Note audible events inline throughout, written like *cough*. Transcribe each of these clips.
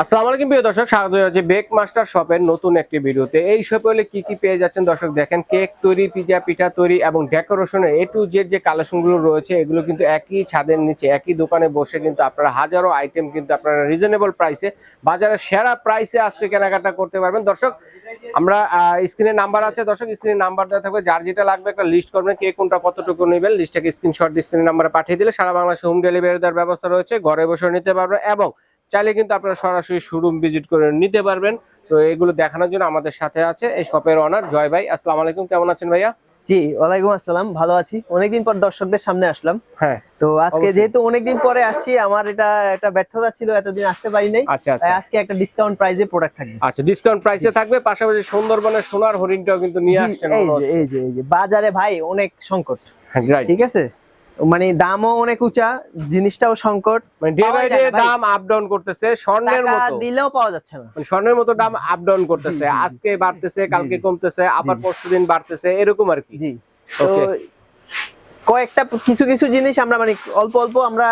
আসসালামু আলাইকুম প্রিয় দর্শক, স্বাগত জানাচ্ছি বেক মাস্টার শপের নতুন একটি ভিডিওতে। এই শপে হলে কি কি পেয়ে যাচ্ছেন দর্শক দেখেন কেক তৈরি পিজা পিঠা তৈরি এবং ডেকোরেশনের এ টু জেড যে কালেকশনগুলো রয়েছে, এগুলো কিন্তু একই ছাদের নিচে, একই দোকানে বসে কিন্তু আপনারা হাজারো আইটেম কিন্তু আপনারা রিজনেবল প্রাইসে বাজারে সেরা প্রাইসে আজকে কেনাকাটা করতে পারবেন। দর্শক, আমরা স্ক্রিনে নাম্বার আছে। দর্শক স্ক্রিনে নাম্বার দেওয়া থাকবে। যার যেটা লাগবে একটা লিস্ট করবেন, কে কোনটা কতটুকু নেবেন লিস্টটাকে স্ক্রিনশট স্ক্রিনে নাম্বারে পাঠিয়ে দিলে সারা বাংলাদেশে হোম ডেলিভারি দেওয়ার ব্যবস্থা রয়েছে। ঘরে বসে নিতে পারবেন এবং চাইলে কিন্তু আপনারা সরাসরি শোরুম ভিজিট করে নিতে পারবেন। তো এগুলো দেখানোর জন্য আমাদের সাথে আছে এই শপের অনার জয় ভাই। আসসালামু আলাইকুম কেমন আছেন ভাইয়া? জি ওয়ালাইকুম আসসালাম ভালো আছি। অনেকদিন পর দর্শকদের সামনে আসলাম। হ্যাঁ তো আজকে যেহেতু অনেকদিন পরে আসছি আমার এটা একটা ব্যর্থতা ছিল এতদিন আসতে পারি নাই আচ্ছা আচ্ছা। তাই আজকে একটা ডিসকাউন্ট প্রাইজে প্রোডাক্ট থাকবে। আচ্ছা ডিসকাউন্ট প্রাইসে থাকবে পাশাপাশি সুন্দরবনের সোনার হরিণটাও কিন্তু নিয়ে আসছেন এই যে এই যে বাজারে ভাই অনেক সংকট। রাইট ঠিক আছে? মানে দামও অনেক উঁচা জিনিসটাও সংকট। মানে ডে বাই ডে দাম আপ ডাউন করতেছে স্বর্ণের মতো। দিলেও পাওয়া যাচ্ছে না। মানে স্বর্ণের মতো দাম আপ ডাউন করতেছে। আজকে বাড়তেছে কালকে কমতেছে আবার। পরশুদিন বাড়তেছে এরকম আর কি। জি। তো কয়েকটা কিছু কিছু জিনিস আমরা মানে অল্প অল্প আমরা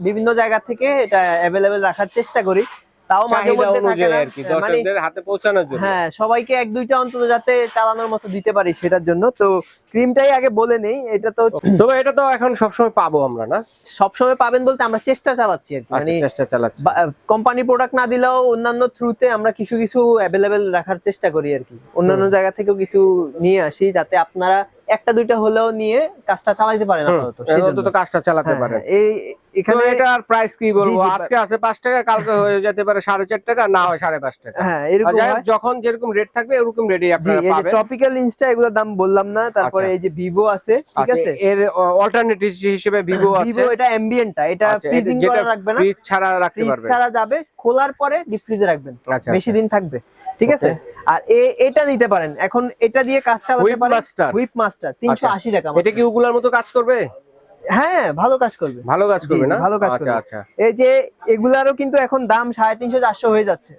বিভিন্ন জায়গা থেকে এটা অ্যাভেলেবেল রাখার চেষ্টা করি। তাও মাঝে মধ্যে থাকে না। আর কি মানে দর্শকদের হাতে পৌঁছানোর জন্য। হ্যাঁ সবাইকে এক দুইটা অন্তত যাতে চালানোর মতো দিতে পারি সেটার জন্য। তো ক্রিমটাই আগে বলে নেই এটা তো তবে এটা তো এখন সবসময় পাবো আমরা না? সবসময় পাবেন বলতে আমরা চেষ্টা চালাচ্ছি আর কি আচ্ছা মানে চেষ্টা চালাচ্ছি। কোম্পানি প্রোডাক্ট না দিলেও অন্যান্য থ্রুতে আমরা কিছু কিছু অ্যাভেলেবেল রাখার চেষ্টা করি আর কি। অন্যান্য জায়গা থেকেও কিছু নিয়ে আসি যাতে আপনারা একটা দুইটা হলেও নিয়ে কাজটা চালাতে পারেন জন্য। অন্তত কাজটা চালাতে হ্যাঁ, পারে এই এখানে এটার প্রাইস কি বলব? আজকে আছে পাঁচ টাকা কালকে হয়ে যেতে পারে সাড়ে চার টাকা না হয় সাড়ে পাঁচ টাকা। হ্যাঁ এরকম। যখন যেরকম রেট থাকবে এরকম রেডি জি আপনারা এই যে টপিক্যাল ইনস্টা এগুলোর দাম বললাম না তারপরে আচ্ছা। এই যে ভিভো আছে ঠিক আচ্ছা, আছে? এর অল্টারনেটিভ হিসেবে ভিভো আছে। ভিভো এটা অ্যাম্বিয়েন্টটা এটা আচ্ছা, ফ্রিজিং যেটা করা রাখবে না। ফ্রিজ ছাড়া রাখতে ফ্রিজ পারবে ছাড়া যাবে খোলার পরে ডিপ ফ্রিজে রাখবেন। আচ্ছা বেশি দিন থাকবে ঠিক আছে? আর এটা নিতে পারেন। এখন এটা দিয়ে কাজ চালাতে পারেন হুইপ মাস্টার 380 টাকা এটা কি ওগুলার মতো কাজ করবে? হ্যাঁ ভালো কাজ করবে। ভালো কাজ করবে না? ভালো কাজ আচ্ছা করবে। আচ্ছা। এই যে এগুলারও কিন্তু এখন দাম সাড়ে তিনশো চারশো হয়ে যাচ্ছে.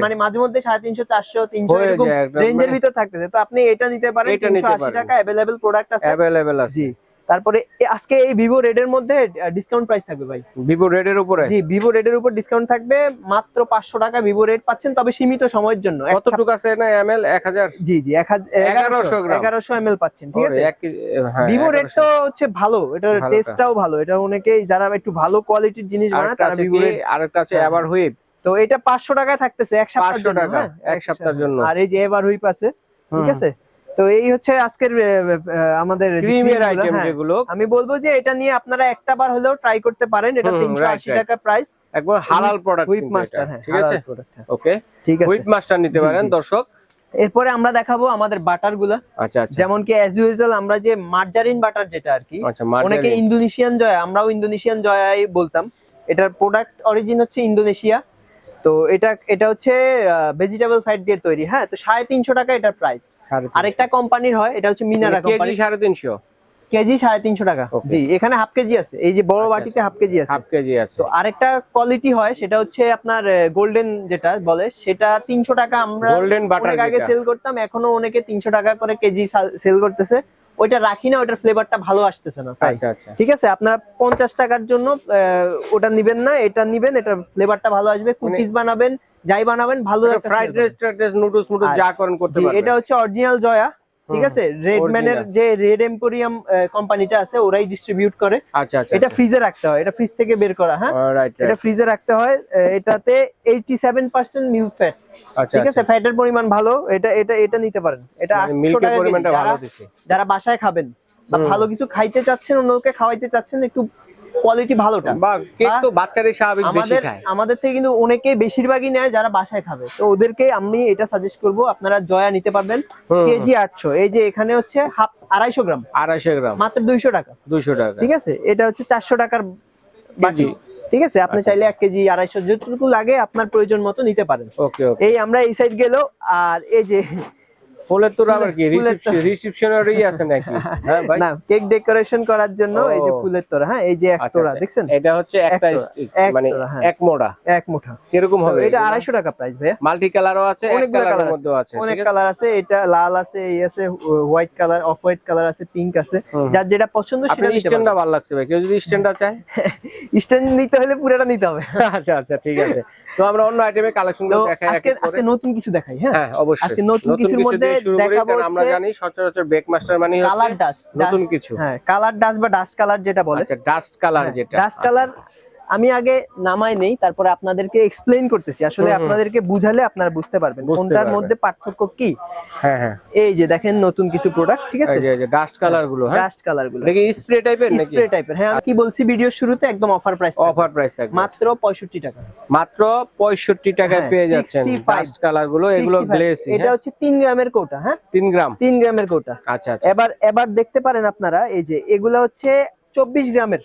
মানে মাঝে মধ্যে সাড়ে তিনশো চারশো তিনশো হয়ে এরকম রেঞ্জের মানে- ভিতর থাকতেছে। তো আপনি এটা নিতে পারেন এটা নিতে তিনশো আশি পারেন। টাকা। অ্যাভেলেবেল প্রোডাক্ট আছে। অ্যাভেলেবেল আছে। জি। তারপরে আজকে এই ভিভো রেড এর মধ্যে ডিসকাউন্ট প্রাইস থাকবে ভাই। ভিভো রেড এর উপরে? জি ভিভো রেড এর উপর ডিসকাউন্ট থাকবে। মাত্র পাঁচশো টাকা ভিভো রেড পাচ্ছেন তবে সীমিত সময়ের জন্য। কতটুকু আছে না এমএল 1000 জি জি এক হাজার 1100 এগারোশো গ্রাম। এগারোশো এম পাচ্ছেন ঠিক আছে? কেজি- হ্যাঁ, ভিভো রেড তো হচ্ছে ভালো এটার। টেস্টটাও ভালো। এটা অনেকেই যারা একটু ভালো কোয়ালিটির জিনিস বানায় তারা ভিভো রেড আরেকটা আছে হ্যাঁ, এভার হুইপ তো এটা পাঁচশো টাকায় থাকতেছে এক সপ্তাহের জন্য টাকা, হ্যাঁ? এক সপ্তাহের জন্য। আর এই যে এবার হুইপ আছে ঠিক আছে? তো এই হচ্ছে আজকের আমাদের ক্রিমের আইটেম হ্যাঁ। যেগুলো। আমি বলব যে এটা নিয়ে আপনারা একটা বার হলেও ট্রাই করতে পারেন। এটা হুম, তিনশো right, আশি right. টাকা প্রাইস একবার হালাল প্রোডাক্ট হুইপ মাস্টার হ্যাঁ ঠিক আছে? product, হ্যাঁ। ওকে ঠিক আছে। হুইপ মাস্টার নিতে পারেন দর্শক। এরপরে আমরা দেখাবো আমাদের বাটারগুলা। আচ্ছা আচ্ছা। যেমন কি অ্যাজ ইউজুয়াল আমরা যে মার্জারিন বাটার যেটা আর কি আচ্ছা অনেকে ইন্দোনেশিয়ান জয়া আমরাও ইন্দোনেশিয়ান জয়াই বলতাম। এটার প্রোডাক্ট অরিজিন হচ্ছে ইন্দোনেশিয়া তো এটা এটা হচ্ছে ভেজিটেবল ফ্যাট দিয়ে তৈরি হ্যাঁ? তো সাড়ে তিনশো টাকা এটার প্রাইস আরেকটা কোম্পানির হয় এটা হচ্ছে মিনারা কোম্পানি কেজি সাড়ে তিনশো। কেজি সাড়ে তিনশো টাকা। জি এখানে হাফ কেজি আছে। এই যে বড় আচ্ছা, বাটিতে হাফ কেজি আছে। হাফ কেজি আছে। তো আরেকটা কোয়ালিটি হয় সেটা হচ্ছে আপনার গোল্ডেন যেটা বলে সেটা তিনশো টাকা আমরা গোল্ডেন বাটার আগে সেল করতাম এখনও অনেকে তিনশো টাকা করে কেজি সেল করতেছে। ওইটা রাখি না ওটার ফ্লেভারটা ভালো আসতেছে না তাই। আচ্ছা আচ্ছা। ঠিক আছে আপনারা পঞ্চাশ টাকার জন্য আহ, ওটা নিবেন না এটা নিবেন এটা ফ্লেভারটা ভালো আসবে মানে কুকিজ বানাবেন যাই বানাবেন ভালো ফ্রাইড রাইস নুডলস মুডলস যা করেন করতে। পারবেন। এটা হচ্ছে অরিজিনাল জয়া। ঠিক আছে? রেডম্যানের। যে রেড এম্পোরিয়াম কোম্পানিটা আছে ওরাই ডিস্ট্রিবিউট করে। আচ্ছা আচ্ছা এটা ফ্রিজে রাখতে হয় এটা ফ্রিজ থেকে বের করা হ্যাঁ? এটা ফ্রিজে রাখতে হয় এটাতে eighty seven percent milk fat আচ্ছা ঠিক আছে? ফ্যাটের পরিমাণ ভালো এটা এটা এটা নিতে পারেন। এটা মিল্কের পরিমাণটা ভালো যারা- দিছে যারা বাসায় খাবেন বা ভালো কিছু খাইতে চাচ্ছেন অন্যকে খাওয়াইতে চাচ্ছেন একটু কোয়ালিটি ভালোটা। বা কেক তো বাচ্চারই স্বাভাবিক বেশি আমাদের খায়। আমাদের থেকে কিন্তু অনেকেই বেশিরভাগই নেয় যারা বাসায় খাবে। তো ওদেরকে আমি এটা সাজেস্ট করব আপনারা জয়া নিতে পারবেন। কেজি আটশো। এই যে এখানে হচ্ছে হাফ আড়াইশো গ্রাম। আড়াইশো গ্রাম। মাত্র দুইশো টাকা। দুইশো টাকা। ঠিক আছে? এটা হচ্ছে চারশো টাকার বাটি কেজি। ঠিক আছে? আপনি আচ্ছা। চাইলে এক কেজি আড়াইশো যতটুকু লাগে আপনার প্রয়োজন মতো নিতে পারেন। ওকে ওকে। এই আমরা এই সাইড গেল আর এই যে ফুলের তোর আবার কি? ফুলের তোড়া। রিসেপশনেরই আছে নাকি? হ্যাঁ ভাই। না কেক ডেকোরেশন করার জন্য এই যে ফুলের তোড়া হ্যাঁ এই যে এক আচ্ছা, তোড়া আচ্ছা। দেখছেন? এটা হচ্ছে একটা তোড়া, মানে হ্যাঁ। এক মোড়া। এক মুঠা। কীরকম তো হবে এটা আড়াইশো টাকা প্রাইস ভাইয়া। মাল্টি কালারও আছে অনেকগুলো কালারের কালার আছে। অনেক কালার আছে এটা লাল আছে এই আছে white colour off white colour আছে পিঙ্ক আছে। যার যেটা পছন্দ সেটা নিতে স্ট্যান্ডটা ভালো লাগছে ভাই। কেউ যদি স্ট্যান্ডটা চায়? *laughs* স্ট্যান্ড নিতে হলে পুরোটা নিতে হবে। *laughs* আচ্ছা আচ্ছা ঠিক আছে। তো আমরা অন্য আইটেমের কালেকশন দেখাই আজকে আজকে নতুন কিছু দেখাই হ্যাঁ? হ্যাঁ অবশ্যই। আজকে নতুন কিছুর কিছু মধ্যে দেখাবো আমরা জানি সচরাচর বেক মাস্টার মানে কালার ডাস্ট নতুন কিছু। হ্যাঁ কালার ডাস্ট বা ডাস্ট কালার যেটা বলে। আচ্ছা ডাস্ট কালার যেটা। আচ্ছা। ডাস্ট কালার আমি আগে নামাই নেই তারপরে আপনাদেরকে এক্সপ্লেইন করতেছি। আসলে। আপনাদেরকে বুঝালে আপনারা বুঝতে পারবেন। কোনটার মধ্যে পার্থক্য কি? হ্যাঁ হ্যাঁ। এই যে দেখেন নতুন কিছু প্রোডাক্ট ঠিক আছে? এই যে ডাস্ট কালারগুলো হ্যাঁ? ডাস্ট কালারগুলো। দেখি স্প্রে টাইপের নাকি? স্প্রে টাইপের হ্যাঁ আমি কি বলছি ভিডিওর শুরুতে একদম অফার প্রাইস অফার প্রাইস মাত্র পঁয়ষট্টি টাকা। মাত্র 65 টাকায় হ্যাঁ, পেয়ে যাচ্ছেন 65 ডাস্ট কালারগুলো এগুলো 65 এটা হচ্ছে তিন গ্রামের কোটা হ্যাঁ? 3 গ্রাম। তিন গ্রামের কোটা। আচ্ছা আচ্ছা। এবার এবার দেখতে পারেন আপনারা এই যে এগুলা হচ্ছে চব্বিশ গ্রামের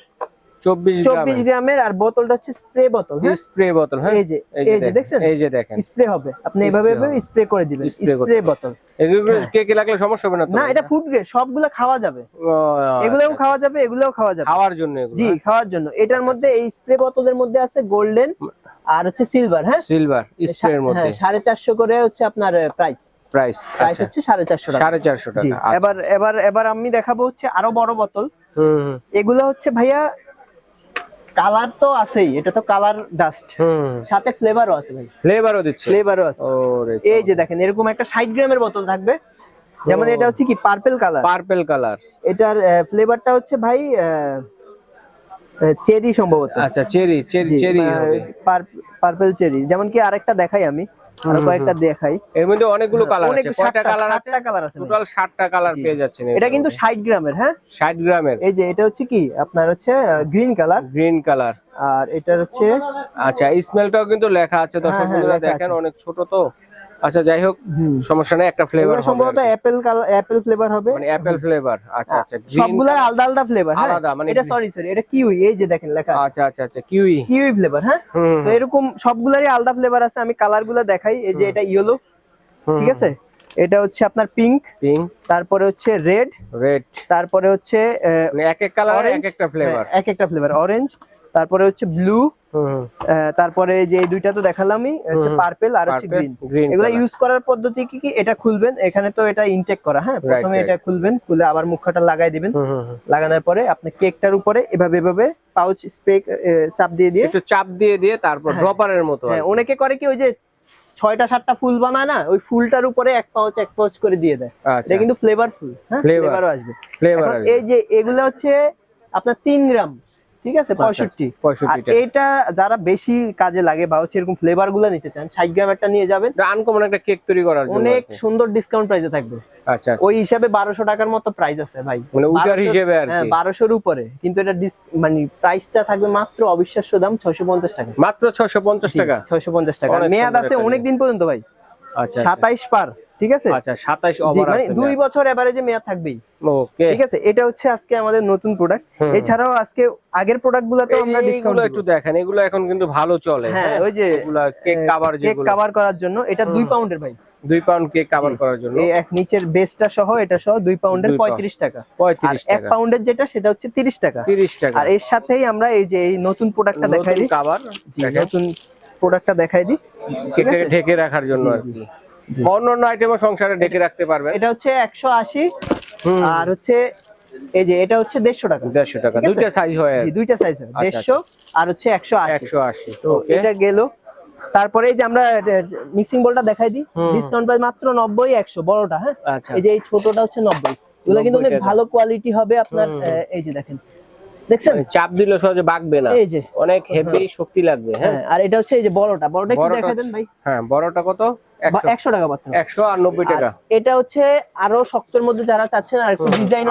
24 চব্বিশ গ্রামের আর বোতলটা হচ্ছে স্প্রে বোতল হ্যাঁ? স্প্রে বোতল হ্যাঁ? এই যে এই যে দেখছেন? এই যে দেখেন। স্প্রে হবে। আপনি এভাবে স্প্রে করে দিবেন স্প্রে বোতল। এগুলো কে কে লাগলে সমস্যা হবে না না এটা ফুড গ্রেড সবগুলো খাওয়া যাবে। ও, এগুলোও আচ্ছা, খাওয়া যাবে এগুলোও খাওয়া যাবে। খাওয়ার জন্য এগুলো জি খাওয়ার জন্য। এটার মধ্যে এই স্প্রে বোতলের মধ্যে আছে গোল্ডেন আর হচ্ছে সিলভার হ্যাঁ? সিলভার স্প্রের মধ্যে। হ্যাঁ, সাড়ে চারশো করে হচ্ছে আপনার প্রাইস প্রাইস প্রাইস হচ্ছে সাড়ে চারশো টাকা। সাড়ে চারশো জি টাকা আচ্ছা। এবার এবার এবার আমি দেখাবো হচ্ছে আরও বড় বোতল। এগুলো হচ্ছে ভাইয়া কালার তো আছেই এটা তো কালার ডাস্ট হুম। সাথে ফ্লেভারও আছে ভাই। ফ্লেভারও দিচ্ছে। ফ্লেভারও আছে। ওরে এই যে দেখেন এরকম একটা ষাট গ্রামের বোতল থাকবে। যেমন এটা হচ্ছে কি পার্পল কালার পার্পল কালার এটার ফ্লেভারটা হচ্ছে ভাই চেরি সম্ভবত। আচ্ছা cherry cherry cherry purple cherry যেমন কি আরেকটা দেখাই আমি। আরও কয়েকটা দেখাই। এর মধ্যে অনেকগুলো কালার আছে। কয়টা সাতটা- কালার আছে কালার আছে ভাই। টোটাল 60টা কালার। পেয়ে যাচ্ছেন এটা কিন্তু ষাট গ্রামের হ্যাঁ? 60 গ্রামের। এই যে এটা হচ্ছে কি? আপনার হচ্ছে গ্রিন কালার গ্রিন কালার আর এটা হচ্ছে আচ্ছা স্মেলটাও কিন্তু লেখা আছে দর্শক হ্যাঁ, বন্ধুরা দেখেন অনেক ছোট তো। আচ্ছা যাই হোক সমস্যা নাই একটা ফ্লেভার সম্ভবত অ্যাপেল অ্যাপেল ফ্লেভার হবে। মানে অ্যাপেল ফ্লেভার আচ্ছা আচ্ছা সবগুলোর আলাদা আলাদা ফ্লেভার হ্যাঁ? আলাদা, মানে এটা সরি সরি এটা কিউই এই যে দেখেন লেখা আছে। আচ্ছা আচ্ছা আচ্ছা কিউই কিউই ফ্লেভার হ্যাঁ? তো এরকম সবগুলারই আলাদা ফ্লেভার আছে আমি কালারগুলো দেখাই। এই যে এটা ইয়েলো ঠিক আছে? এটা হচ্ছে আপনার পিঙ্ক পিঙ্ক তারপরে হচ্ছে রেড রেড তারপরে হচ্ছে মানে এক এক কালার এক একটা ফ্লেভার হ্যাঁ, এক একটা ফ্লেভার অরেঞ্জ তারপরে হচ্ছে ব্লু তারপরে যে দুইটা তো দেখালামই হচ্ছে পার্পেল আর হচ্ছে গ্রিন এগুলো ইউজ করার পদ্ধতি কি কি? এটা খুলবেন এখানে তো এটা ইনটেক করা হ্যাঁ? প্রথমে এটা খুলবেন খুলে আবার মুখটা লাগাই দিবেন। লাগানোর পরে আপনি কেকটার উপরে এভাবে এভাবে পাউচ স্প্রে চাপ দিয়ে দিয়ে একটু চাপ দিয়ে দিয়ে তারপর হ্যাঁ। ড্রপারের মতো হ্যাঁ অনেকে করে কি ওই যে ছয়টা সাতটা ফুল বানায় না ওই ফুলটার উপরে এক পাউচ এক পাউচ করে দিয়ে দেয়। আচ্ছা এটা কিন্তু ফ্লেভারফুল হ্যাঁ? Flavor। ফ্লেভারও আসবে। ফ্লেভার এই যে এগুলো হচ্ছে আপনার তিন গ্রাম। ঠিক আছে? পঁয়ষট্টি। আর 65 যারা বেশি কাজে লাগে বা হচ্ছে এরকম ফ্লেভারগুলো নিতে চান ষাট গ্রামেরটা নিয়ে যাবেন। আনকমন একটা কেক তৈরি করার অনেক সুন্দর ডিসকাউন্ট প্রাইসে থাকবে। আচ্ছা আচ্ছা। ওই হিসাবে বারোশো টাকার মতো প্রাইস আছে ভাই। মানে উটার হিসেবে আর হ্যাঁ বারোশোর উপরে। কিন্তু এটা মানে প্রাইসটা থাকবে মাত্র অবিশ্বাস্য দাম ছয়শো পঞ্চাশ টাকা। মাত্র 650 টাকা? ছয়শো পঞ্চাশ টাকা। মেয়াদ আছে একটা অনেক দিন পর্যন্ত ভাই। আচ্ছা। সাতাইশ পার। ঠিক আছে? আচ্ছা 27 জি, ওভার মানে আছে দুই বছর এভারেজে মেয়াদ থাকবেই। ওকে ঠিক আছে? এটা হচ্ছে আজকে আমাদের নতুন প্রোডাক্ট এছাড়াও আজকে আগের প্রোডাক্টগুলো তো আমরা ডিসকাউন্ট একটু দেখেন এগুলো এখন কিন্তু ভালো চলে হ্যাঁ ওই যে এগুলা কেক কভার কেক কভার করার জন্য। এটা দুই পাউন্ডের ভাই। দুই পাউন্ড কেক কভার করার জন্য। এই এক নিচের বেসটা সহ এটা সহ দুই পাউন্ডের দুই পাউন্ড। পঁয়ত্রিশ টাকা। আর 35 এক টাকা। পাউন্ডের যেটা সেটা হচ্ছে তিরিশ টাকা। 30 টাকা। আর এর সাথেই আমরা এই যে এই নতুন প্রোডাক্টটা দেখাই দিই। কভার নতুন প্রোডাক্টটা দেখাই দিই। ঢেকে রাখার জন্য আর কি। অন্যান্য আইটেমও সংসারে ঢেকে রাখতে পারবেন। এটা হচ্ছে একশো আশি আর হচ্ছে এই যে এটা হচ্ছে দেড়শো টাকা। দেড়শো টাকা। দুইটা সাইজ হয় দুইটা সাইজ আচ্ছা, দেড়শো আর হচ্ছে একশো একশো আশি। তো এটা গেল। তারপরে এই যে আমরা মিক্সিং বোলটা দেখাই দিই। ডিসকাউন্ট প্রাইস মাত্র নব্বই একশো বড়টা হ্যাঁ? আচ্ছা এই যে এই ছোটটা হচ্ছে নব্বই। এগুলো কিন্তু অনেক ভালো কোয়ালিটি হবে আপনার এই যে দেখেন। দেখছেন? চাপ দিলে সহজে বাগবে না। এই যে। অনেক হেভি শক্তি লাগবে হ্যাঁ? হ্যাঁ আর এটা হচ্ছে এই যে বড়টা। বড়টা একটু দেখা দেন ভাই। হ্যাঁ বড়টা কত? একশো টাকা মাত্র। একশো আর নব্বই টাকা। এটা হচ্ছে আরও শক্তের মধ্যে যারা চাচ্ছেন আর একটু ডিজাইন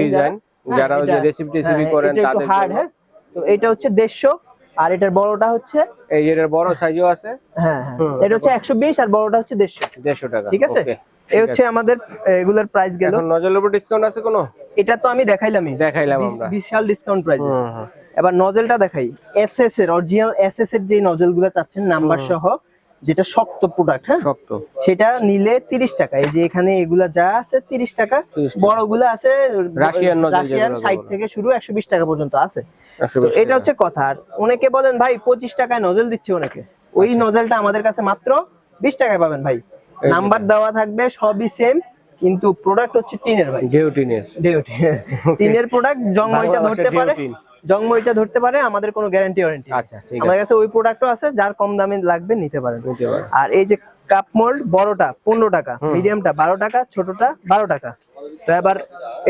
ডিজাইন হ্যাঁ, যারা ওই যে এটা- রেসিপি টেসিপি হ্যাঁ, করেন তাদের হার্ড হ্যাঁ। তো এটা হচ্ছে দেড়শো আর এটার বড়টা হচ্ছে এই এর বড় সাইজও আছে। হ্যাঁ হ্যাঁ। এটা হচ্ছে একশো বিশ আর বড়টা হচ্ছে দেড়শো। দেড়শো টাকা। ঠিক আছে? এই হচ্ছে আমাদের এগুলোর প্রাইস গেল। এখন নজলের উপর ডিসকাউন্ট আছে কোনো? এটা তো আমি দেখাইলামই। দেখাইলাম আমরা। বিশাল ডিসকাউন্ট প্রাইস। এবার নজেলটা দেখাই। এসএস এর অরিজিনাল এসএস এর যে নজেলগুলো চাচ্ছেন নাম্বার সহ যেটা শক্ত প্রোডাক্ট হ্যাঁ? শক্ত। সেটা নিলে তিরিশ টাকা। এই যে এখানে এগুলা যা আছে তিরিশ টাকা 30 টাকা। বড়গুলো আছে রাশিয়ান রাশিয়ান যেগুলো ষাট বলে। থেকে শুরু একশো বিশ টাকা পর্যন্ত আছে। তো এটা হচ্ছে কথা। আর অনেকে বলেন ভাই পঁচিশ টাকায় নজল দিচ্ছে অনেকে। ওই আচ্ছা। নজলটা আমাদের কাছে মাত্র বিশ টাকায় পাবেন ভাই। নাম্বার দেওয়া থাকবে সবই সেম কিন্তু প্রোডাক্ট হচ্ছে টিনের ভাই। গেউটিনের ডেউটি টিনের প্রোডাক্ট জং মরিচা ধরতে পারে। ডেউটিন। জং মরিচা ধরতে পারে আমাদের কোনো গ্যারান্টি ওয়ারেন্টি আচ্ছা ঠিক আমাদের আছে। কাছে ওই প্রোডাক্টও আছে যার কম দামে লাগবে নিতে পারেন। আর এই যে কাপ মোল্ড বড়টা পনেরো টাকা। মিডিয়ামটা বারো টাকা ছোটটা বারো টাকা। তো এবার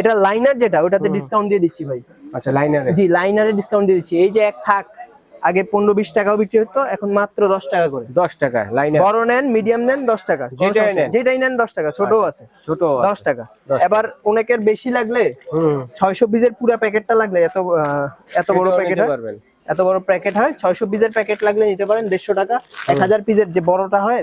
এটা লাইনার যেটা ওটাতে ডিসকাউন্ট দিয়ে দিচ্ছি ভাই। আচ্ছা লাইনারে জি লাইনারে ডিসকাউন্ট দিয়ে দিচ্ছি। এই যে এক থাক আগে পনেরো বিশ টাকাও বিক্রি হতো এখন মাত্র দশ টাকা করে। দশ টাকা বড় নেন মিডিয়াম নেন দশ টাকা। যেটাই নেন। যেটাই নেন দশ টাকা। ছোট আছে। ছোট দশ টাকা। এবার অনেকের বেশি লাগলে ছয়শো পিসের পুরো প্যাকেটটা লাগলে এত এত বড় প্যাকেট হয়। এত বড় প্যাকেট হয় ছয়শো পিসের প্যাকেট লাগলে নিতে পারেন দেড়শো টাকা। এক হাজার পিসের যে বড়টা হয়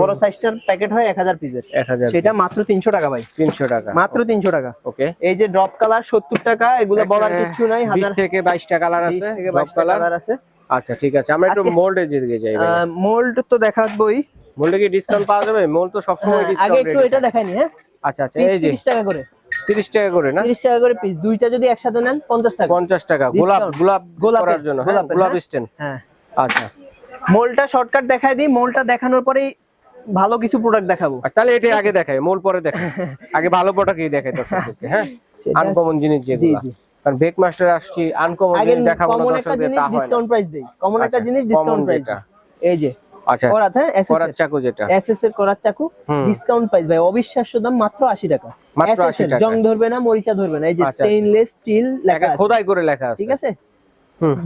বড় সাইজটার প্যাকেট হয় এক হাজার পিসের এক হাজার সেটা মাত্র তিনশো টাকা ভাই। তিনশো টাকা। মাত্র তিনশো টাকা। ওকে। এই যে ড্রপ কালার সত্তর টাকা এগুলো বলার কিছু নাই বিশ হাজার থেকে বাইশটা কালার বিশ আছে থেকে ড্রপ কালার কালার আছে। আচ্ছা ঠিক আছে আমরা একটু মোল্ডের দিকে যাই মোল্ড তো দেখাবই। মোল্ডে কি ডিসকাউন্ট পাওয়া যাবে? মোল্ড তো সবসময় হ্যাঁ, আগে একটু ডিসকাউন্ট এটা দেখাইনি হ্যাঁ? আচ্ছা আচ্ছা এই যে তিরিশ টাকা করে। তিরিশ টাকা করে না? তিরিশ টাকা করে পিস দুইটা যদি একসাথে নেন পঞ্চাশ টাকা। পঞ্চাশ টাকা গোলাপ। গোলাপ গোলাপের, করার জন্য হ্যাঁ গোলাপ। স্ট্যান্ড হ্যাঁ। আচ্ছা। মোলটা শর্টকাট দেখাই দিই মোলটা দেখানোর পরেই ভালো কিছু প্রোডাক্ট দেখাবো। তাহলে এটা আগে দেখাই মোল পরে দেখাই। *laughs* আগে ভালো প্রোডাক্টই দেখাই দর্শকদেরকে হ্যাঁ? আনকমন জিনিস যেগুলো। জি। কারণ বেক মাস্টার আসছি আনকমন জিনিস দেখাবো না একটা দর্শকদের তা হয় ডিসকাউন্ট প্রাইস দেই। কমন একটা আচ্ছা, জিনিস ডিসকাউন্ট প্রাইস এই যে আচ্ছা করাত হ্যাঁ এসএস করার চাকু যেটা। এসএস এর করার চাকু ডিসকাউন্ট প্রাইস ভাই অবিশ্বাস্য দাম মাত্র 80 টাকা। মাত্র 80 টাকা। জং ধরবে না মরিচা ধরবে না। এই যে আচ্ছা, আচ্ছা। স্টেইনলেস স্টিল লেখা আছে। খোদাই করে লেখা আছে। ঠিক আছে?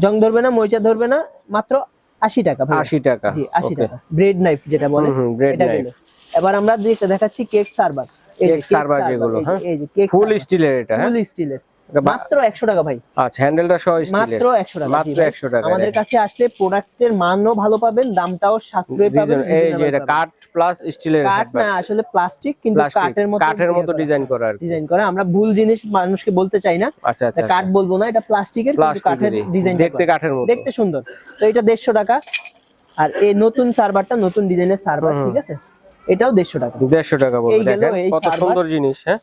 জং ধরবে না মরিচা ধরবে না মাত্র 80 টাকা আশি 80 টাকা জি 80 টাকা। ব্রেড নাইফ যেটা বলে ব্রেড। গেল। এবার আমরা দেখাচ্ছি কেক সার্ভার কেক সার্ভার যেগুলো, হ্যাঁ? এই যে কেক ফুল স্টিলের এটা হ্যাঁ? ফুল স্টিলের এটা বা- মাত্র 100 টাকা ভাই। আচ্ছা হ্যান্ডেলটা সহ স্টিলের মাত্র 100 টাকা মাত্র ভাই। 100 টাকা আমাদের কাছে আসলে প্রোডাক্টের মানও ভালো পাবেন দামটাও সাশ্রয়ী পাবেন এই যে এটা। কাঠ প্লাস স্টিলের কাঠ না আসলে প্লাস্টিক কিন্তু কাঠের মতো কাঠের মতো ডিজাইন করা আর ডিজাইন করা আমরা ভুল জিনিস মানুষকে বলতে চাই না। আচ্ছা আচ্ছা কাঠ বলব না এটা প্লাস্টিকের কিন্তু কাঠের ডিজাইন দেখতে কাঠের মতো। দেখতে সুন্দর। তো এটা দেড়শো টাকা। আর এই নতুন সার্ভারটা নতুন ডিজাইনের সার্ভার ঠিক আছে? এটাও দেড়শো টাকা। দেড়শো টাকা বলব। দেখেন কত সুন্দর জিনিস হ্যাঁ?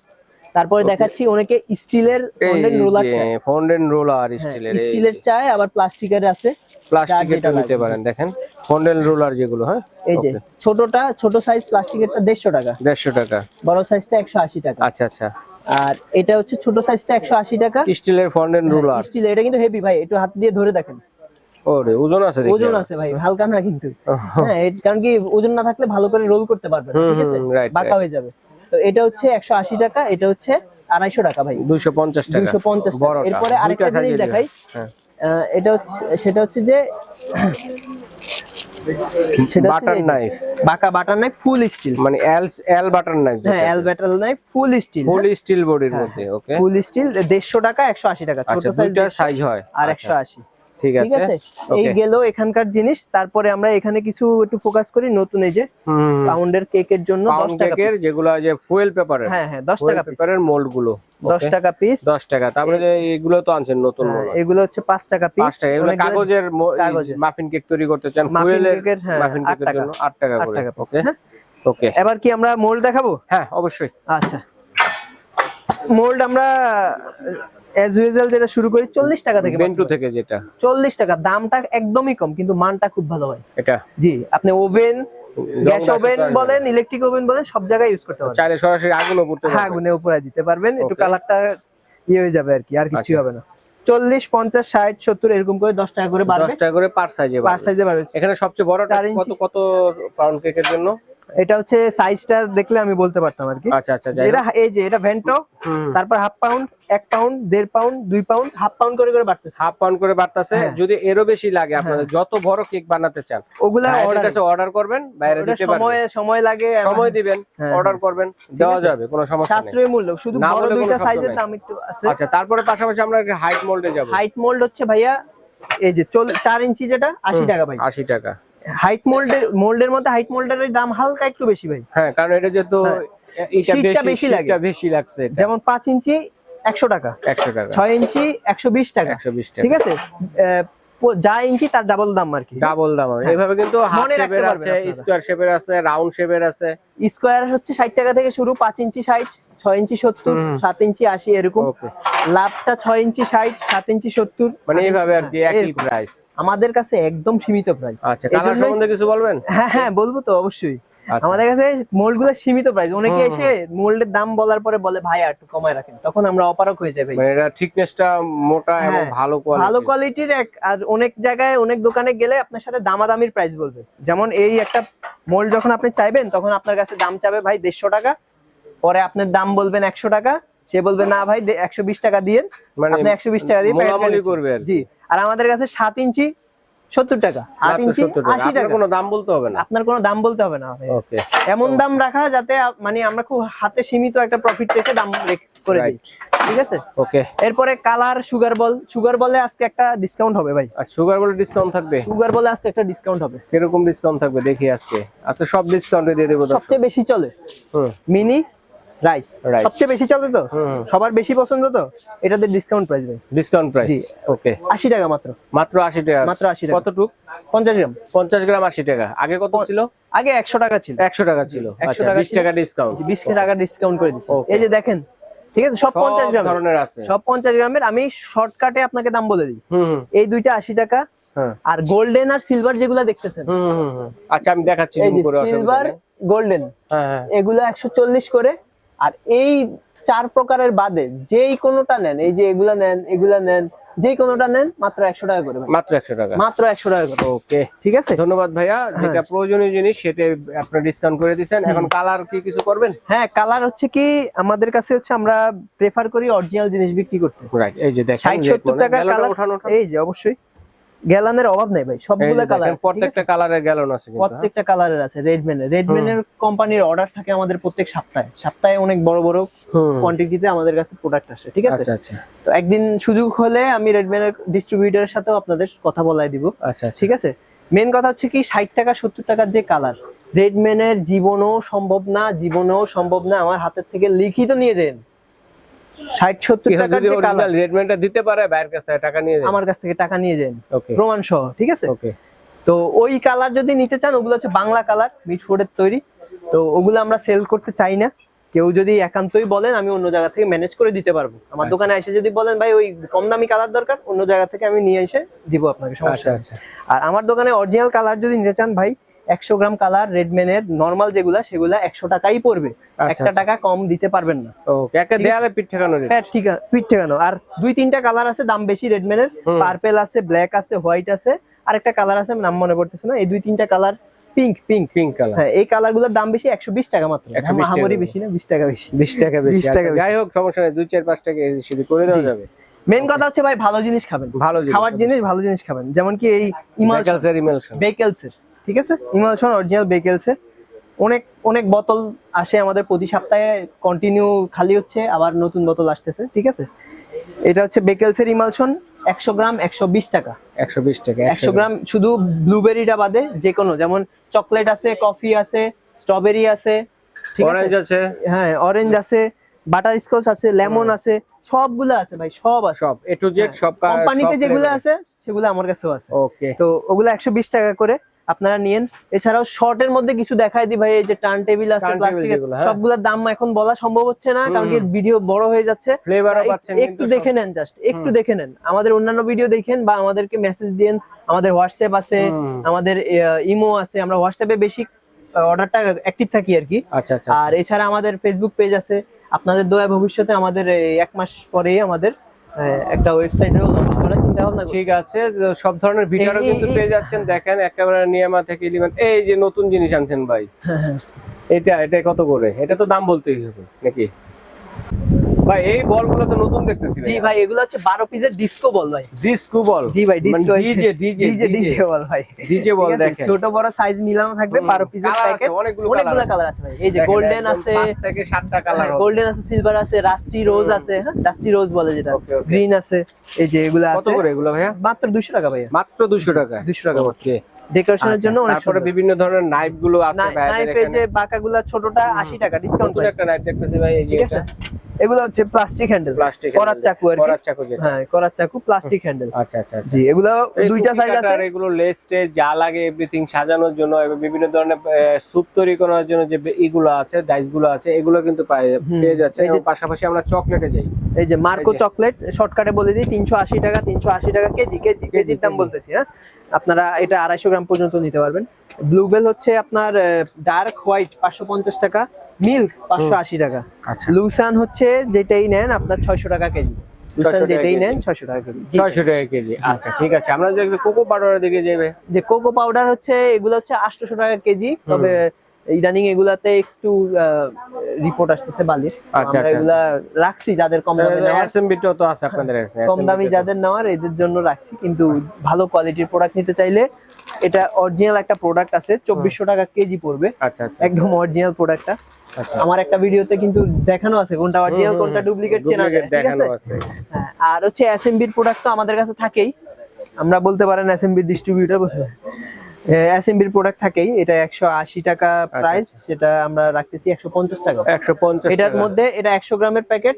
তারপরে দেখাচ্ছি অনেকে স্টিলের ফন্ডেন্ট রোলার চায়। ফন্ডেন রোলার হ্যাঁ, স্টিলের স্টিলের চায় আবার প্লাস্টিকের আছে। প্লাস্টিকের যেটা নিতে পারেন দেখেন। ফন্ডেন রোলার যেগুলো হ্যাঁ? এই যে ছোটটা ছোট সাইজ প্লাস্টিকেরটা দেড়শো টাকা। দেড়শো টাকা। বড় সাইজটা একশো আশি টাকা। আচ্ছা আচ্ছা। আর এটা হচ্ছে ছোট সাইজটা একশো আশি টাকা। স্টিলের ফন্ডেন রোলার স্টিল এটা কিন্তু হেভি ভাই একটু হাত দিয়ে ধরে দেখেন। ওরে ওজন আছে দেখি ওজন আছে ভাই হালকা না কিন্তু। *laughs* হ্যাঁ কারণ কি ওজন না থাকলে ভালো করে রোল করতে পারবে ঠিক আছে? বাঁকা হয়ে যাবে। তো এটা হচ্ছে একশো আশি টাকা এটা হচ্ছে আড়াইশো টাকা ভাই। দুইশো পঞ্চাশ টাকা। দুইশো পঞ্চাশ এরপরে আরেকটা জিনিস দেখাই। হ্যাঁ। এটা হচ্ছে সেটা হচ্ছে যে বাটার নাইফ। বাঁকা বাটার নাইফ ফুল স্টিল। মানে এল এল বাটার নাইফ হ্যাঁ L butter knife full steel full steel বডির মধ্যে ওকে। ফুল স্টিল দেড়শো টাকা একশো আশি টাকা। ছোট আচ্ছা সাইজ সাইজ হয়। আর আচ্ছা, একশো আশি। ঠিক আছে? এই গেল এখানকার জিনিস তারপরে আমরা এখানে কিছু একটু ফোকাস করি নতুন এই যে পাউন্ডের কেকের জন্য দশ পাউন্ড টাকা কেকের যেগুলো যে ফুয়েল পেপারের হ্যাঁ হ্যাঁ দশ ফুয়েল টাকা পেপারের মোল্ডগুলো দশ টাকা পিস 10 টাকা। তারপরে যে এগুলো তো আনছেন নতুন মোল্ড এগুলো হচ্ছে পাঁচ টাকা পিস পাঁচ টাকা এগুলো কাগজের। মাফিন কেক তৈরি করতে চান ফুয়েলের হ্যাঁ, মাফিন কেকের জন্য 8 টাকা করে ওকে ওকে এবার কি আমরা মোল্ড দেখাবো? হ্যাঁ অবশ্যই। আচ্ছা। মোল্ড আমরা এজ ইউজুয়াল যেটা শুরু করি চল্লিশ টাকা থেকে বেন্টু থেকে যেটা। চল্লিশ টাকা দামটা একদমই কম কিন্তু মানটা খুব ভালো হয়। এটা? জি আপনি ওভেন গ্যাস ওভেন বলেন ইলেকট্রিক ওভেন বলেন সব জায়গায় ইউজ করতে পারবেন। চাইলে সরাসরি আগুনও হ্যাঁ পারবেন। আগুনে উপরে দিতে পারবেন একটু কালারটা ইয়ে হয়ে যাবে আর কি আর কিছু আচ্ছা। হবে না। চল্লিশ পঞ্চাশ ষাট সত্তর এরকম করে দশ টাকা করে 10 টাকা করে পার সাইজে পার সাইজে বাড়বে। এখানে সবচেয়ে চার কত কত পাউন্ড কেকের জন্য? এটা হচ্ছে সাইজটা দেখলে আমি বলতে পারতাম আর কি। আচ্ছা আচ্ছা এটা এই যে এটা ভেন্টো তারপর হাফ পাউন্ড এক পাউন্ড দেড় পাউন্ড দুই পাউন্ড হাফ পাউন্ড করে করে বাড়তেছে। হাফ পাউন্ড করে বাড়তাছে হ্যাঁ। যদি এরও বেশি লাগে আপনাদের যত বড় কেক বানাতে চান ওগুলা order- কাছে অর্ডার করবেন বাইরে দিতে পারবেন। সময় সময় লাগে সময় দিবেন হ্যাঁ, অর্ডার করবেন দেওয়া যাবে কোনো সমস্যা নেই। সাশ্রয়ী মূল্য শুধু বড় দুইটা সাইজের দাম একটু আছে। আচ্ছা তারপরে পাশাপাশি আমরা হাইট মোল্ডে যাব। হাইট মোল্ড হচ্ছে ভাইয়া এই যে চল চার ইঞ্চি যেটা আশি টাকা ভাই। 80 টাকা। হাইট মোল্ডের মোল্ডের মধ্যে হাইট মোল্ডের দাম হালকা একটু বেশি ভাই হ্যাঁ কারণ এটা যেহেতু হ্যাঁ। এটা বেশি বেশি লাগে। শীতটা বেশি লাগছে যেমন পাঁচ ইঞ্চি একশো টাকা 100 টাকা ছয় ইঞ্চি একশো বিশ টাকা 120 টাকা ঠিক আছে যা ইঞ্চি তার ডাবল দাম আর কি ডাবল দাম। হ্যাঁ। এইভাবে কিন্তু মনে রাখতে আছে আপনারা। শেপের আছে রাউন্ড শেপের আছে স্কোয়ার হচ্ছে ষাট টাকা থেকে শুরু পাঁচ ইঞ্চি ষাট ছয় ইঞ্চি সত্তর সাত ইঞ্চি আশি এরকম। লাভটা ছয় ইঞ্চি ষাট সাত ইঞ্চি সত্তর। মানে এইভাবে আর কি একই প্রাইস আমাদের কাছে একদম সীমিত প্রাইস আচ্ছা কালার সম্বন্ধে কিছু বলবেন? হ্যাঁ হ্যাঁ বলব তো অবশ্যই। আচ্ছা। আমাদের কাছে মোল্ডগুলো সীমিত প্রাইস অনেকে এসে মোল্ডের দাম বলার পরে বলে ভাই একটু কমায় রাখেন। তখন আমরা অপারক হয়ে যাই ভাই। মানে এটা থিকনেসটা মোটা এবং হ্যাঁ, ভালো কোয়ালিটি ভালো কোয়ালিটির এক আর অনেক জায়গায় অনেক দোকানে গেলে আপনার সাথে দামাদামির প্রাইস বলবে। যেমন এই একটা মোল্ড যখন আপনি চাইবেন তখন আপনার কাছে দাম চাবে ভাই দেড়শো টাকা। পরে আপনার দাম বলবেন একশো টাকা সে বলবে না ভাই একশো বিশ টাকা দিয়ে মানে আপনি একশো বিশ টাকা দিয়ে। করবে জি আর আমাদের কাছে সাত ইঞ্চি সত্তর টাকা আট ইঞ্চি আশি টাকা। কোনো দাম বলতে হবে না। আপনার কোনো দাম বলতে হবে না এমন দাম রাখা যাতে মানে আমরা খুব হাতে সীমিত একটা প্রফিট রেখে দাম করে দিই। ঠিক আছে? ওকে। এরপরে কালার সুগার বল সুগার বলে আজকে একটা ডিসকাউন্ট হবে ভাই। আর সুগার বলে ডিসকাউন্ট থাকবে? সুগার বলে আজকে একটা ডিসকাউন্ট হবে। কীরকম ডিসকাউন্ট থাকবে? দেখি আজকে। আচ্ছা সব ডিসকাউন্টে দিয়ে দেবো সবচেয়ে বেশি চলে। হুম। Mini rice. সবচেয়ে বেশি চলে তো। সবার বেশি পছন্দ তো? এটাতে ডিসকাউন্ট প্রাইস ভাই ডিসকাউন্ট প্রাইস ওকে আশি টাকা মাত্র। মাত্র আশি টাকা। মাত্র 80 টাকা। কতটুক? পঞ্চাশ গ্রাম। পঞ্চাশ গ্রাম আশি টাকা। আগে কত ছিল? আগে একশো টাকা ছিল। একশো টাকা ছিল। 100 আচ্ছা টাকা ডিসকাউন্ট বিশ টাকা ডিসকাউন্ট করে দিচ্ছি। এই যে দেখেন ঠিক আছে? সব পঞ্চাশ সব গ্রাম ধরনের আছে। সব পঞ্চাশ গ্রামের। আমি শর্টকাটে আপনাকে দাম বলে দিই। এই দুইটা আশি টাকা। হ্যাঁ। আর গোল্ডেন আর সিলভার যেগুলো দেখতেছেন। আচ্ছা আমি দেখাচ্ছি সিলভার গোল্ডেন হ্যাঁ হ্যাঁ। এগুলো একশো চল্লিশ করে আর এই চার প্রকারের বাদে যেই কোনোটা নেন এই যে এগুলা নেন এগুলা নেন যেই কোনোটা নেন মাত্র একশো টাকা করে মাত্র একশো টাকা। মাত্র একশো টাকা করে। ওকে। ঠিক আছে? ধন্যবাদ ভাইয়া। যেটা প্রয়োজনীয় জিনিস সেটা আপনার ডিসকাউন্ট করে দিচ্ছেন এখন কালার কি কিছু করবেন? হ্যাঁ কালার হচ্ছে কি আমাদের কাছে হচ্ছে আমরা প্রেফার করি অরিজিনাল জিনিস বিক্রি করতে। রাইট এই যে দেখেন ষাট সত্তর টাকার কালার এই যে অবশ্যই। গ্যালানের অভাব নেই ভাই সবগুলো কালার প্রত্যেকটা কালারের গ্যালন আছে কিন্তু? প্রত্যেকটা কালারের আছে রেডম্যানের রেডম্যানের কোম্পানির অর্ডার থাকে আমাদের প্রত্যেক সপ্তাহে। সপ্তাহে অনেক বড় বড় কোয়ান্টিটিতে আমাদের কাছে প্রোডাক্ট আসে ঠিক আছে? আচ্ছা আচ্ছা। তো একদিন সুযোগ হলে আমি রেডম্যানের ডিস্ট্রিবিউটরের সাথেও আপনাদের কথা বলাই দিব আচ্ছা আচ্ছা। ঠিক আছে? মেন কথা হচ্ছে কি ষাট টাকা সত্তর টাকার যে কালার রেডম্যানের জীবনও সম্ভব না জীবনেও সম্ভব না আমার হাতের থেকে লিখিত নিয়ে যান। ষাট সত্তর টাকার যে কালার। রেডমেন্টটা দিতে পারে বাইরের কাছ থেকে টাকা নিয়ে যান আমার কাছ থেকে টাকা নিয়ে যান প্রমাণ সহ ঠিক আছে? ওকে তো ওই কালার যদি নিতে চান ওগুলো হচ্ছে বাংলা কালার মিটফোর্ডের তৈরি। তো ওগুলো আমরা সেল করতে চাই না। কেউ যদি একান্তই বলেন আমি অন্য জায়গা থেকে ম্যানেজ করে দিতে পারব। আমার আচ্ছা। দোকানে এসে যদি বলেন ভাই ওই কম দামি কালার দরকার অন্য জায়গা থেকে আমি নিয়ে এসে দিব আপনাকে সমস্যা আচ্ছা। আচ্ছা। আর আমার দোকানে অরিজিনাল কালার যদি নিতে চান ভাই একশো গ্রাম কালার রেডম্যানের নর্মাল যেগুলা সেগুলা একশো টাকাই পড়বে। আচ্ছা, একটা আচ্ছা। টাকা কম দিতে পারবেন না। একটা দেয়ালে পিঠ ঠেকানো হ্যাঁ ঠিক আছে পিঠ ঠেকানো। আর দুই তিনটা কালার আছে দাম বেশি রেডম্যানের। পার্পেল আছে ব্ল্যাক আছে হোয়াইট আছে। আর একটা কালার আছে নাম মনে পড়তেছে না। এই দুই তিনটা colour pink pink pink colour হ্যাঁ এই কালারগুলোর দাম বেশি একশো বিশ টাকা মাত্র। 120 টাকা মাহামরি বেশি না বিশ টাকা বেশি। বিশ টাকা বেশি 20 টাকা আচ্ছা, যাই হোক সমস্যা নেই দুই চার পাঁচ টাকা করে দেওয়া যাবে। মেন কথা হচ্ছে ভাই ভালো জিনিস খাবেন। ভালো খাওয়ার জিনিস ভালো জিনিস খাবেন। যেমন কি এই ইমাল ইমালসার ইমালশন বেকেলস এর। ঠিক আছে? ইমালশন অরিজিনাল বেকেলস অনেক অনেক বোতল আসে আমাদের প্রতি সপ্তাহে কন্টিনিউ খালি হচ্ছে আবার নতুন বোতল আসতেছে ঠিক আছে? এটা হচ্ছে বেকেলস এর ইমালশন একশো গ্রাম একশো বিশ টাকা। একশো বিশ টাকা একশো গ্রাম শুধু ব্লুবেরিটা বাদে যে কোনো যেমন চকলেট আছে কফি আছে স্ট্রবেরি আছে ঠিক অরেঞ্জ আছে আছে। হ্যাঁ অরেঞ্জ আছে বাটার স্কচ আছে লেমন আছে সবগুলো আছে ভাই সব আছে। সব এ টু জেড সব কোম্পানিতে যেগুলো আছে সেগুলো আমার কাছেও আছে। ওকে তো ওগুলো একশো বিশ টাকা করে আপনারা নিয়েন। এছাড়াও শর্টের মধ্যে কিছু দেখাই দিই ভাই এই যে টার্ন টেবিল আছে প্লাস্টিকের হ্যাঁ। সবগুলোর দাম এখন বলা সম্ভব হচ্ছে না কারণ কি ভিডিও বড় হয়ে যাচ্ছে। একটু দেখে নেন জাস্ট একটু দেখে নেন। আমাদের অন্যান্য ভিডিও দেখেন বা আমাদেরকে মেসেজ দিন আমাদের হোয়াটসঅ্যাপ আছে আমাদের ইমো আছে আমরা হোয়াটসঅ্যাপে বেশি অর্ডারটা অ্যাক্টিভ থাকি আর কি। আচ্ছা আচ্ছা আর এছাড়া আমাদের ফেসবুক পেজ আছে। আপনাদের দয়া ভবিষ্যতে আমাদের এক মাস পরেই আমাদের একটা ওয়েবসাইটেও লঞ্চ করার চিন্তা ভাবনা ঠিক আছে সব ধরনের ভিডিওও কিন্তু পেয়ে যাচ্ছেন দেখেন একেবারে নিয়ামা থেকে ইলিমেন্ট এই যে নতুন জিনিস আনছেন ভাই এটা এটা কত করে? এটা তো দাম বলতেই হবে নাকি? ভাই এই বলগুলো তো নতুন দেখতেছি জি ভাই এগুলো হচ্ছে বারো পিসের ডিস্কো বল ভাই। ডিসকো বল জি ভাই disco DJ DJ DJ DJ ball ভাই। ডিজে বল দেখেন। ছোট বড় সাইজ মিলানো থাকবে হুম, বারো পিসের প্যাকেট অনেকগুলো অনেকগুলো কালার আছে। ভাই এই যে গোল্ডেন আছে। পাঁচ থেকে সাতটা কালার গোল্ডেন আছে সিলভার আছে রাস্টি রোজ আছে হ্যাঁ রাস্টি রোজ বলে যেটা. গ্রিন আছে এই যে এগুলো কত আছে। করে এগুলো ভাইয়া? মাত্র 200 টাকা ভাইয়া। মাত্র 200 টাকা 200 টাকা। ওকে ডেকোরেশনের জন্য অনেক তারপরে বিভিন্ন ধরনের নাইফগুলো আছে নাইফে যে বাঁকাগুলা ছোটটা 80 টাকা ডিসকাউন্ট একটা নাইফ দেখতেছি ভাই এই যে ঠিক আছে? এগুলো হচ্ছে প্লাস্টিক হ্যান্ডেল প্লাস্টিক করার চাকু আর। করার চাকু হ্যাঁ করার চাকু প্লাস্টিক হ্যান্ডেল আচ্ছা আচ্ছা আচ্ছা। জি এগুলো দুইটা সাইজ আছে। cutter, এগুলো লেস টেস যা লাগে এভরিথিং সাজানোর জন্য এবং বিভিন্ন ধরনের স্যুপ তৈরি করার জন্য যে ইগুলো আছে ডাইসগুলো আছে এগুলো কিন্তু পেয়ে যাচ্ছে এবং পাশাপাশি আমরা চকলেটে যাই। এই যে মার্কো চকলেট শর্টকাটে বলে দিই তিনশো আশি টাকা তিনশো আশি টাকা কেজি কেজি কেজির দাম বলতেছি হ্যাঁ? আপনারা এটা আড়াইশো গ্রাম পর্যন্ত নিতে পারবেন। ব্লুবেল হচ্ছে আপনার ডার্ক হোয়াইট পাঁচশো পঞ্চাশ টাকা মিল্ক পাঁচশো আশি টাকা। আচ্ছা। লুসান হচ্ছে যেটাই নেন আপনার ছয়শো টাকা কেজি। লুসান 600 টাকা যেটাই নেন ছয়শো টাকা কেজি। ছয়শো টাকা কেজি। আচ্ছা ঠিক আছে। আমরা কোকো পাউডারের দিকে যাবে যে কোকো পাউডার হচ্ছে এগুলো হচ্ছে আটশোশো টাকা কেজি তবে ইদানিং এগুলাতে একটু রিপোর্ট আসতেছে বালির। আচ্ছা, আচ্ছা, এগুলা রাখছি যাদের কম দামে অ্যাসেম্বলিটাও তো আছে আপনাদের কম দামি যাদের নেওয়ার এদের জন্য রাখছি। কিন্তু ভালো কোয়ালিটির প্রোডাক্ট নিতে চাইলে এটা অরিজিনাল একটা প্রোডাক্ট আছে চব্বিশশো টাকা কেজি পড়বে। আচ্ছা আচ্ছা। একদম অরিজিনাল প্রোডাক্টটা আচ্ছা। আমার একটা ভিডিওতে কিন্তু দেখানো আছে কোনটা অরিজিনাল কোনটা ডুপ্লিকেট চেনা যায় ঠিক আছে। হ্যাঁ, আর হচ্ছে এসএমবির প্রোডাক্ট তো আমাদের কাছে থাকেই। আমরা বলতে পারেন এসএমবির ডিস্ট্রিবিউটর বলতে পারেন। এসএমবির প্রোডাক্ট থাকেই। এটা একশো আশি টাকা প্রাইস সেটা আমরা রাখতেছি একশো পঞ্চাশ টাকা। একশো পঞ্চাশ এটার মধ্যে এটা একশো গ্রামের প্যাকেট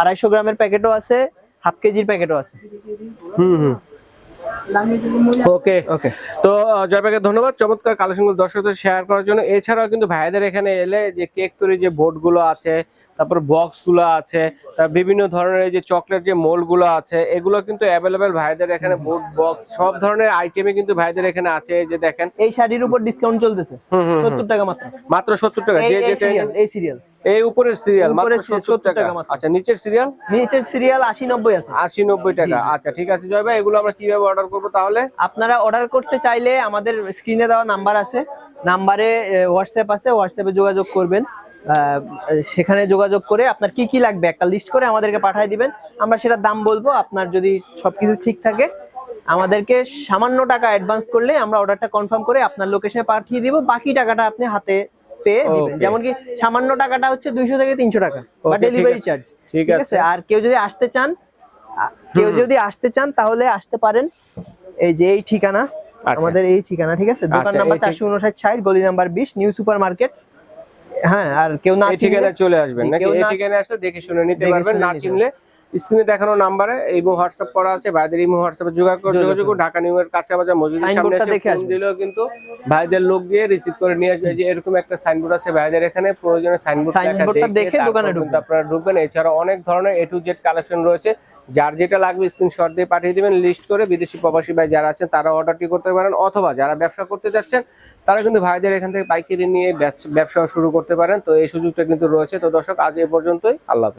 আড়াইশো গ্রামের প্যাকেটও আছে হাফ কেজির প্যাকেটও আছে। হুম হুম। ওকে ওকে তো আহ, জয় ভাইকে ধন্যবাদ। চমৎকার কালেকশনগুলো দর্শকদের শেয়ার করার জন্য। এছাড়াও কিন্তু ভাইদের এখানে এলে যে কেক তৈরি যে বোর্ডগুলো আছে তারপর বক্সগুলো আছে তার বিভিন্ন ধরনের এই যে চকলেট যে মোলগুলো আছে এগুলো কিন্তু অ্যাভেলেবেল ভাইদের এখানে বোর্ড বক্স সব ধরনের আইটেমে কিন্তু ভাইদের এখানে আছে এই যে দেখেন। এই শাড়ির উপর ডিসকাউন্ট চলতেছে। সত্তর টাকা মাত্র। মাত্র সত্তর টাকা যে এই যে সিরিয়াল এই সিরিয়াল এই উপরের সিরিয়াল মাত্র সত্তর 70 টাকা। আচ্ছা নিচের সিরিয়াল নিচের সিরিয়াল আশি নব্বই আছে। আশি নব্বই টাকা আচ্ছা ঠিক আছে জয় ভাই এগুলো আমরা কীভাবে অর্ডার করব তাহলে? আপনারা অর্ডার করতে চাইলে আমাদের স্ক্রিনে দেওয়া নাম্বার আছে। নাম্বারে হোয়াটসঅ্যাপ আছে হোয়াটসঅ্যাপে যোগাযোগ করবেন। সেখানে যোগাযোগ করে আপনার কি কি লাগবে একটা লিস্ট করে আমাদেরকে পাঠিয়ে দিবেন। আমরা সেটার দাম বলব আপনার যদি সবকিছু ঠিক থাকে। আমাদেরকে সামান্য টাকা অ্যাডভান্স করলে আমরা অর্ডারটা কনফার্ম করে আপনার লোকেশনে পাঠিয়ে দিব। বাকি টাকাটা আপনি হাতে পেয়ে দিবেন। যেমন কি সামান্য টাকাটা হচ্ছে দুইশো থেকে তিনশো টাকা বা ডেলিভারি চার্জ ঠিক আছে। আর কেউ যদি আসতে চান কেউ যদি আসতে চান তাহলে আসতে পারেন। এই যে এই ঠিকানা আচ্ছা। আমাদের এই ঠিকানা ঠিক আছে? দোকান আচ্ছা, নাম্বার এই ঠিক- চারশো উনষাট ষাট গলি নাম্বার বিশ নিউ সুপার মার্কেট হ্যাঁ আর কেউ না এই ঠিকানায় চলে আসবেন নাকি? এই না- ঠিকানায় আসলে দেখে শুনে নিতে পারবেন। না চিনলে স্ক্রিনে দেখানো নাম্বারে এবং হোয়াটসঅ্যাপ করা আছে ভাইদের ইমো হোয়াটসঅ্যাপে যোগাযোগ করে যোগাযোগ ঢাকা নিউ ইয়র্ক কাঁচা বাজার মসজিদের সামনে এসে ফোন দিলেও কিন্তু ভাইদের লোক গিয়ে রিসিভ করে নিয়ে আসবে। যে এরকম একটা সাইনবোর্ড আছে ভাইদের এখানে প্রয়োজনে সাইনবোর্ড সাইনবোর্ডটা দেখে দোকানে ঢুকবেন। আপনারা ঢুকবেন। এছাড়া অনেক ধরনের এ টু জেড কালেকশন রয়েছে। যার যেটা লাগবে স্ক্রিনশট দিয়ে পাঠিয়ে দিবেন। লিস্ট করে বিদেশি প্রবাসী ভাই যারা আছেন তারা অর্ডারটি করতে পারেন। অথবা যারা ব্যবসা করতে যাচ্ছেন তারা কিন্তু ভাইদের এখান থেকে পাইকারি নিয়ে ব্যবসা শুরু করতে পারেন। তো এই সুযোগটা কিন্তু রয়েছে। তো দর্শক, আজ এ পর্যন্তই। আল্লাহ।